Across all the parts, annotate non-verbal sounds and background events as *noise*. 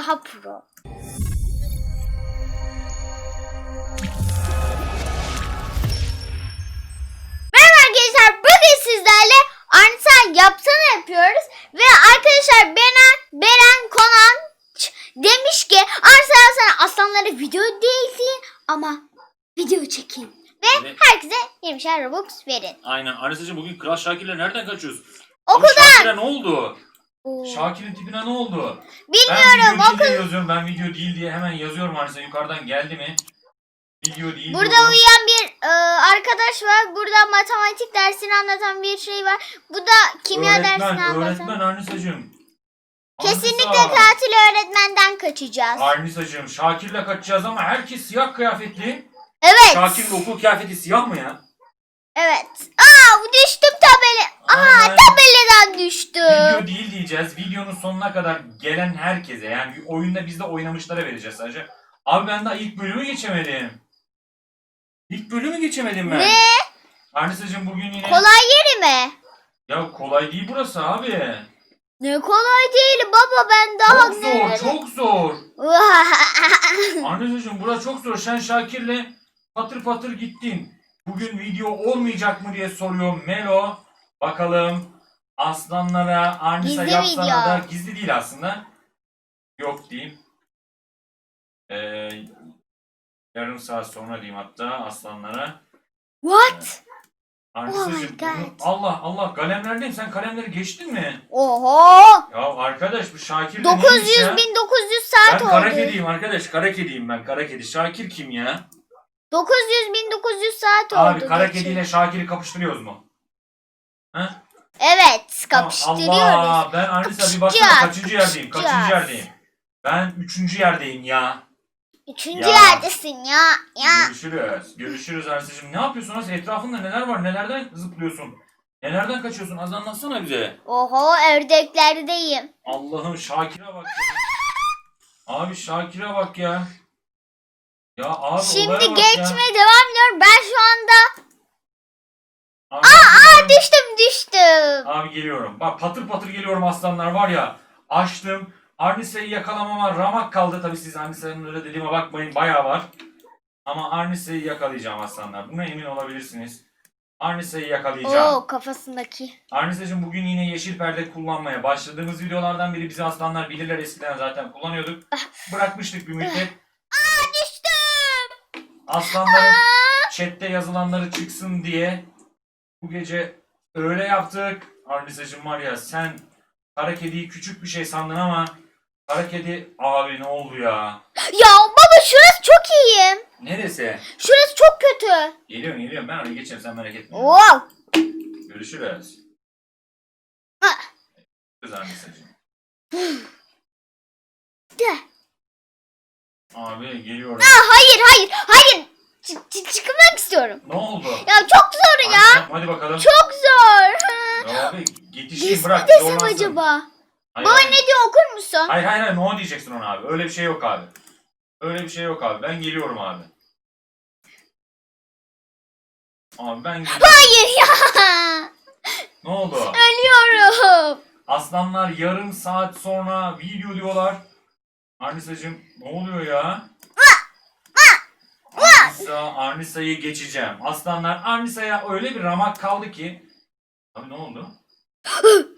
daha pro. Merhaba arkadaşlar. Bugün sizlerle Arnisa yapsana yapıyoruz. Ve arkadaşlar Beren, Beren Konan demiş ki Arnisa yapsana aslanları video değil ama video çekin. Ve Evet. herkese 20'şer Robux verin. Aynen. Anisa'cığım bugün Kral Şakir'le nereden kaçıyoruz? Okuldan. Şakir'e ne oldu? Şakir'in tipine ne oldu? Bilmiyorum ben video okul. değil diye yazıyorum. Ben video değil diye hemen yazıyorum Anisa. Yukarıdan geldi mi? Video değil Burada diyorum. uyuyan bir e, arkadaş var. Burada matematik dersini anlatan bir şey var. Bu da kimya öğretmen, dersini anlatan. Öğretmen Anisa'cığım. Kesinlikle Anisa. katil öğretmenden kaçacağız. Anisa'cığım Şakir'le kaçacağız ama herkes siyah kıyafetli. Evet. Şakir'in okul kıyafeti siyah mı ya? Evet. Aa düştüm tabela. Aa Aynen. tabeladan düştüm. Video değil diyeceğiz. Videonun sonuna kadar gelen herkese yani oyunda bizde oynamışlara vereceğiz sadece. Abi ben daha ilk bölümü geçemedim. İlk bölümü geçemedim ben. Ne? Arnisa'cığım bugün yine... Kolay yeri mi? Ya kolay değil burası abi. Ne kolay değil baba ben daha Çok zor, çok zor. *laughs* Arnisa'cığım burası çok zor. Sen Şakir'le patır patır gittin. Bugün video olmayacak mı diye soruyor Melo. Bakalım aslanlara Arnisa Gizli yapsana video. da gizli değil aslında. Yok diyeyim. Ee, yarım saat sonra diyeyim hatta aslanlara. What? Arnisa'cığım Oh God. bunu- Allah Allah kalemlerdeyim. Sen kalemleri geçtin mi? Oho. Ya arkadaş bu Şakir de neymiş 900 ya? 1900 saat Ben kara oldu. kediyim arkadaş. Kara kediyim ben. Kara kedi. Şakir kim ya? 900 1900 saat oldu. Abi kara geçen. kediyle Şakir'i kapıştırıyoruz mu? Ha? Evet kapıştırıyoruz. Allah ben Arnisa bir baksana kaçıncı yerdeyim? Kaçıncı yerdeyim? Ben üçüncü yerdeyim ya. Üçüncü Ya. yerdesin ya. Ya. Görüşürüz. Görüşürüz Arnisa'cığım. Ne yapıyorsun Arnisa? Etrafında neler var? Nelerden zıplıyorsun? Nelerden kaçıyorsun? Az anlatsana bize. Oho ördeklerdeyim. Allah'ım Şakir'e bak ya. Abi Şakir'e bak ya. Ya abi Şimdi geçmeye ya. devam ediyorum. Ben şu anda Abi, Aa, düştüm düştüm. Abi geliyorum. Bak patır patır geliyorum aslanlar var ya. Açtım. Arnisa'yı yakalamama ramak kaldı. Tabii siz Arnisa'nın öyle dediğime bakmayın. Bayağı var. Ama Arnisa'yı yakalayacağım aslanlar. Buna emin olabilirsiniz. Arnisa'yı yakalayacağım. Oo kafasındaki. Arnisa'cığım bugün yine yeşil perde kullanmaya başladığımız videolardan biri bizi aslanlar bilirler. Eskiden zaten kullanıyorduk. Bırakmıştık bir müddet. Aslanların chatte yazılanları çıksın diye bu gece öyle yaptık. Arnisa'cığım var ya sen kara kediyi küçük bir şey sandın ama kara kedi abi ne oldu ya? Ya baba şurası çok iyiyim. Neresi? Şurası çok kötü. Geliyorum geliyorum ben oraya geçerim sen merak etme. Wow. Görüşürüz. Ah. Kız Arnisa'cığım. De. Abi geliyorum. Aa, hayır hayır hayır. Ç- ç- çıkmak istiyorum. Ne oldu? Ya çok zor ya. Arnisa, Hadi bakalım. Çok zor. Ya abi yetişeyim bırak. desem zorlansın. acaba? Hayır, Baba hayır. ne diyor okur musun? Hayır hayır hayır no diyeceksin ona abi. Öyle bir şey yok abi. Öyle bir şey yok abi. Ben geliyorum abi. Abi ben geliyorum. Hayır ya. Ne oldu? Ölüyorum. Aslanlar yarım saat sonra video diyorlar. Arnisa'cığım ne oluyor ya? Arnisa, Arnisa'yı geçeceğim. Aslanlar Arnisa'ya öyle bir ramak kaldı ki. Abi ne oldu? *gasps*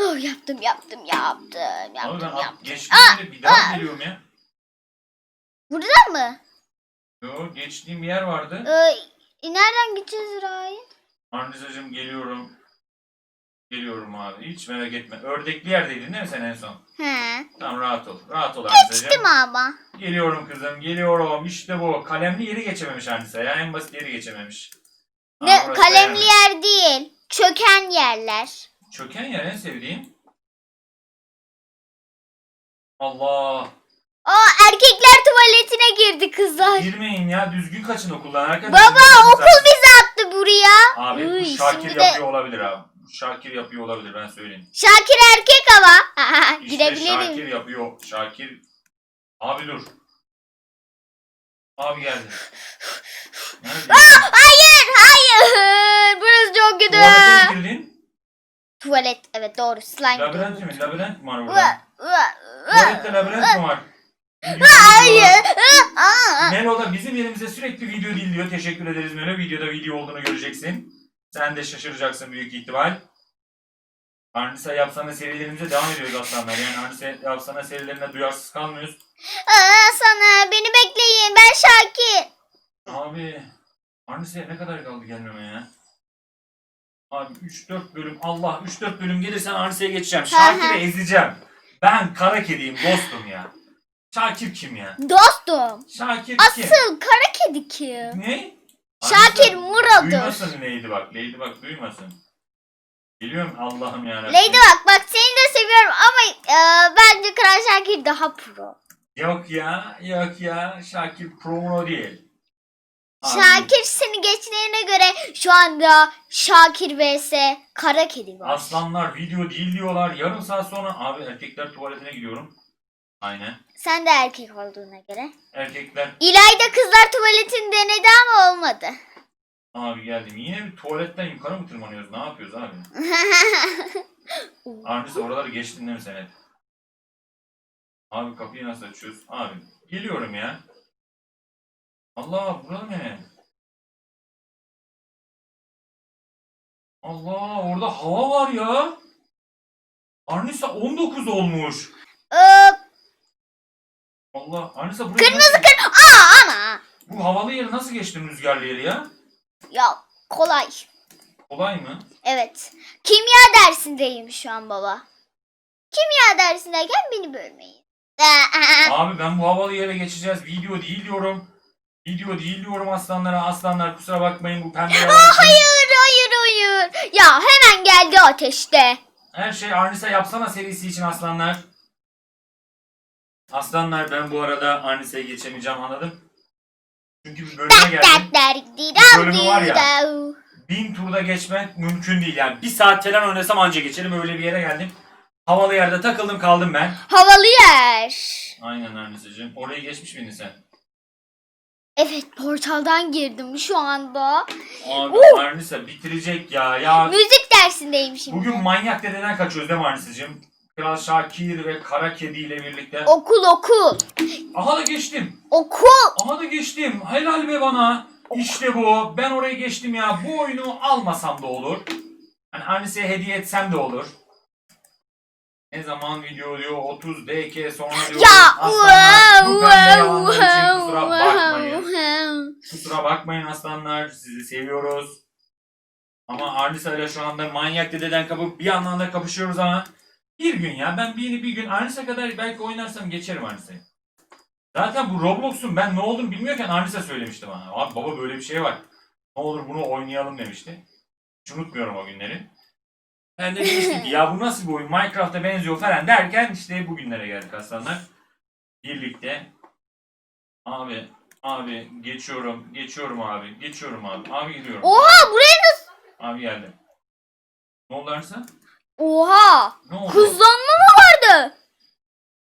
Oh, yaptım yaptım yaptım Abi ben yaptım at- yaptım. geçtiğimde bir daha geliyorum ya. Burada mı? Yo geçtiğim bir yer vardı. Ee, nereden gideceğiz Rahim? Arnisa'cığım geliyorum. Geliyorum abi. Hiç merak etme. Ördekli yerdeydin değil mi sen en son? He. Tamam rahat ol. Rahat ol Arnisa'cığım. Geçtim ama. Geliyorum kızım. Geliyorum. İşte bu. Kalemli yeri geçememiş Arnisa ya. En basit yeri geçememiş. Ne burası kalemli yani. yer değil. Çöken yerler. Çöken yer en sevdiğim. Allah. Aa erkekler tuvaletine girdi kızlar. Girmeyin ya. Düzgün kaçın okuldan arkadaşlar. Baba okul bizi attı buraya. Abi Uy, bu Şakir şimdi de- yapıyor olabilir abi. Şakir yapıyor olabilir ben söyleyeyim. Şakir erkek ama. *laughs* İşte Girebilirim. Şakir yapıyor. Şakir. Abi dur. Abi geldi. Nerede? Hayır hayır. Burası çok kötü. Tuvalete mi girdin? Tuvalet evet doğru slime. Labirent mi? Labirent mi var burada? Tuvalette labirent mi var? *laughs* Hayır. Aa, Melo da bizim yerimize sürekli video değil diyor. Teşekkür ederiz Melo. Videoda video olduğunu göreceksin. Sen de şaşıracaksın büyük ihtimal. Arnisa yapsana serilerimize devam ediyoruz aslanlar. Yani Arnisa yapsana serilerine duyarsız kalmıyoruz. aa, sana beni bekleyin ben Şakir. Abi Arnisa'ya ne kadar kaldı gelmeme ya? Abi 3-4 bölüm Allah 3-4 bölüm gelirsen Arnisa'ya geçeceğim. Şakir'i ezeceğim. Ben kara kediyim dostum ya. Şakir kim ya? Dostum. Şakir kim? Asıl kara kedi kim? Ne? Duymasın neydi bak. Lady bak duymasın. Geliyorum Allah'ım yarabbim. Lady bak bak seni de seviyorum ama e, bence Kral Şakir daha pro. Yok ya yok ya Şakir Pro değil. Abi, Şakir seni geçtiğine göre şu anda Şakir vs Kara Kedi var. Aslanlar video değil diyorlar. Yarım saat sonra abi erkekler tuvaletine gidiyorum. Aynen. Sen de erkek olduğuna göre. Erkekler İlayda kızlar tuvaletini denedi ama olmadı. Abi geldim. Yine bir tuvaletten yukarı mı tırmanıyoruz? Ne yapıyoruz abi? *laughs* Arnisa oraları geçtin değil mi sen hep? Abi kapıyı nasıl açıyoruz? Abi geliyorum ya. Allah burada ne? Allah orada hava var ya. Arnisa 19 olmuş. Allah Arnisa buraya Kırmızı nasıl- kır. Aa ama. Bu havalı yeri nasıl geçtin rüzgarlı yeri ya? Ya kolay. Kolay mı? Evet. Kimya dersindeyim şu an baba. Kimya dersindeyken beni bölmeyin. *laughs* Abi ben bu havalı yere geçeceğiz. Video değil diyorum. Video değil diyorum aslanlara. Aslanlar kusura bakmayın bu pembe *laughs* için. hayır hayır hayır. Ya hemen geldi ateşte. Her şey Arnisa yapsana serisi için aslanlar. Aslanlar ben bu arada Arnisa'ya geçemeyeceğim anladım. Çünkü bir bölüme geldim. dirav bölümü var ya. Bin turda geçmek mümkün değil. Yani bir saat falan oynasam anca geçerim. Öyle bir yere geldim. Havalı yerde takıldım kaldım ben. Havalı yer. Aynen Arnisa'cığım. Orayı geçmiş miydin sen? Evet portaldan girdim şu anda. Abi Uh! Arnisa bitirecek ya. Ya Müzik dersindeyim şimdi. bugün manyak dededen kaçıyoruz değil mi Arnisa'cığım? Kral Şakir ve Kara Kedi ile birlikte. Okul okul. Aha da geçtim. Okul. Aha da geçtim. Helal be bana. İşte bu. Ben oraya geçtim ya. Bu oyunu almasam da olur. Hani Arnisa'ya hediye etsem de olur. Ne zaman video diyor 30 DK sonra diyor. Ya aslanlar, bu wow için kusura bakmayın. wow. Kusura bakmayın aslanlar. Sizi seviyoruz. Ama Arnisa ile şu anda manyak dededen kapıp bir yandan da kapışıyoruz ama bir gün ya ben bir, bir gün Arnisa kadar belki oynarsam geçerim Arnisa'yı. Zaten bu Roblox'un ben ne olduğunu bilmiyorken Arnisa söylemişti bana. Abi baba böyle bir şey var. Ne olur bunu oynayalım demişti. Hiç unutmuyorum o günleri. Ben de demiştim ki ya bu nasıl bir oyun Minecraft'a benziyor falan derken işte bugünlere geldik aslanlar. Birlikte. Abi Abi geçiyorum, geçiyorum abi, geçiyorum abi. Abi gidiyorum. Oha buraya Abi geldim. Ne oldu Arsa? Oha. Ne oldu? Mı vardı?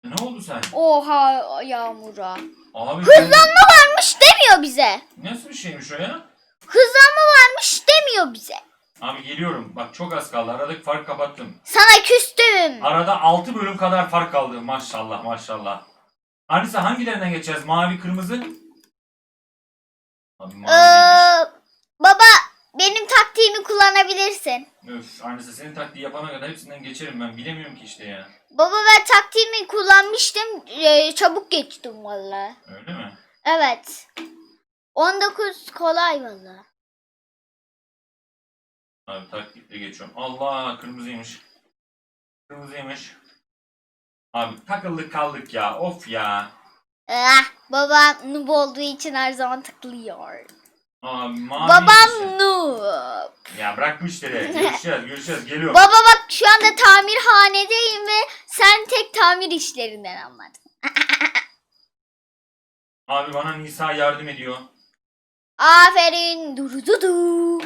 Ne oldu sen? Oha Yağmur'a. Abi Hızlanma varmış demiyor bize. nasıl bir şeymiş o ya? Hızlanma varmış demiyor bize. Abi geliyorum. Bak çok az kaldı. Aradaki fark kapattım. Sana küstüm. Arada 6 bölüm kadar fark kaldı. Maşallah maşallah. Arnisa hangilerinden geçeceğiz? Mavi, kırmızı? Abi mavi Ee, benim taktiğimi kullanabilirsin. Öf Arnisa senin taktiği yapana kadar hepsinden geçerim ben. Bilemiyorum ki işte ya. Baba ben taktiğimi kullanmıştım. Ee, çabuk geçtim valla. Öyle mi? Evet. 19 kolay valla. Abi taktikle geçiyorum. Allah kırmızıymış. Kırmızıymış. Abi takıldık kaldık ya. Of ya. Ah, babam noob olduğu için her zaman tıklıyor. Abi mavi Babam noob. Ya bırak bu işleri. Görüşeceğiz görüşeceğiz. Geliyorum. Baba bak şu anda tamirhanedeyim ve sen tek tamir işlerinden anladın. Abi bana Nisa yardım ediyor. Aferin. Durududu.